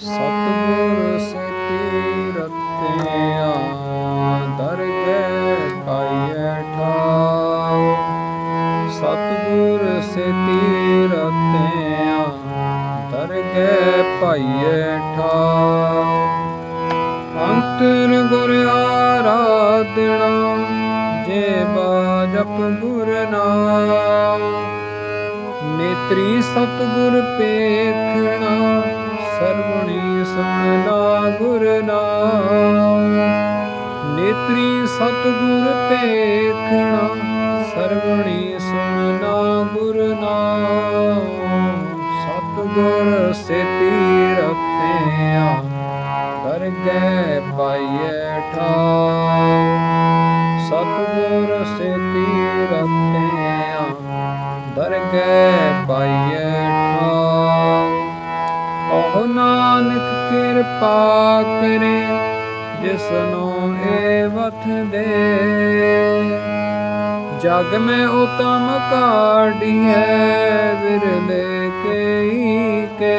ਸਤਿਗੁਰ ਸਤੀ ਰਤਿਆ ਦਰਗਹਿ ਪਾਈਐ ਠਾਉ। ਸਤਿਗੁਰ ਸਤੀ ਰਤਿਆ ਦਰਗਹਿ ਪਾਈਐ ਠਾਉ। ਅੰਤਰ ਗੁਰ ਆਰਾਧਣਾ ਜੇ ਬਾਜਪ ਗੁਰ ਨਾਮ ਨੇਤਰੀ ਸਤਿਗੁਰ ਪੇਖਣਾ ਗੁਰ ਨਾਮ। ਨੇਤਰੀ ਸਤਿਗੁਰ ਪੇਖਣਾ ਸਰਵਣੀ ਸੁਣਨਾ ਗੁਰ ਨਾਮ। ਸਤਿਗੁਰ ਸੇਤੀ ਰਤਿਆ ਦਰਗਹਿ ਪਾਈਐ ਠਾਉ ਸਤਿਗੁਰ ਸੇਤੀ ਰਤਿਆ ਦਰਗਹਿ ਪਾਈਐ ਠਾਉ ਕਹੋ ਨਾਨਕ ਕਿਰਪਾ ਕਰੇ, ਜਿਸਨੂੰ ਏ ਵਥ ਦੇ। ਜਗ ਮੈਂ ਉਤਮ ਕਾਢੀਐ ਵਿਰਲੇ ਕੇਈ ਕੇ।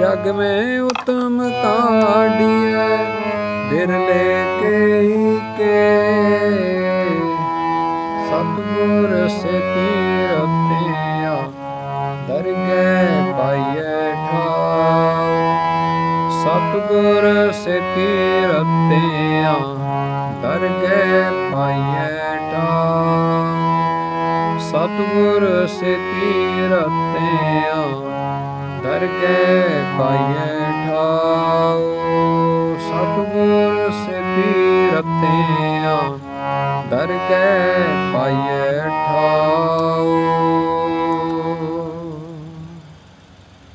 ਜਗ ਮੈਂ ਉਤਮ ਕਾਢੀਐ ਵਿਰਲੇ ਕੇਈ ਕੇ। ਸਤਗੁਰ ਸਿੱਧੀ ਰਤਿਆ ਦਰਗਹਿ ਪਾਈਐ ਟਾ ਸਤਗੁਰ ਸਿੱਧੀ ਰਤਿਆ ਦਰਗਹਿ ਪਾਈਐ ਠਾ ਸਤਗੁਰ ਸਿੱਧੀ ਰਤਿਆ ਦਰਗਹਿ ਪਾਈਐ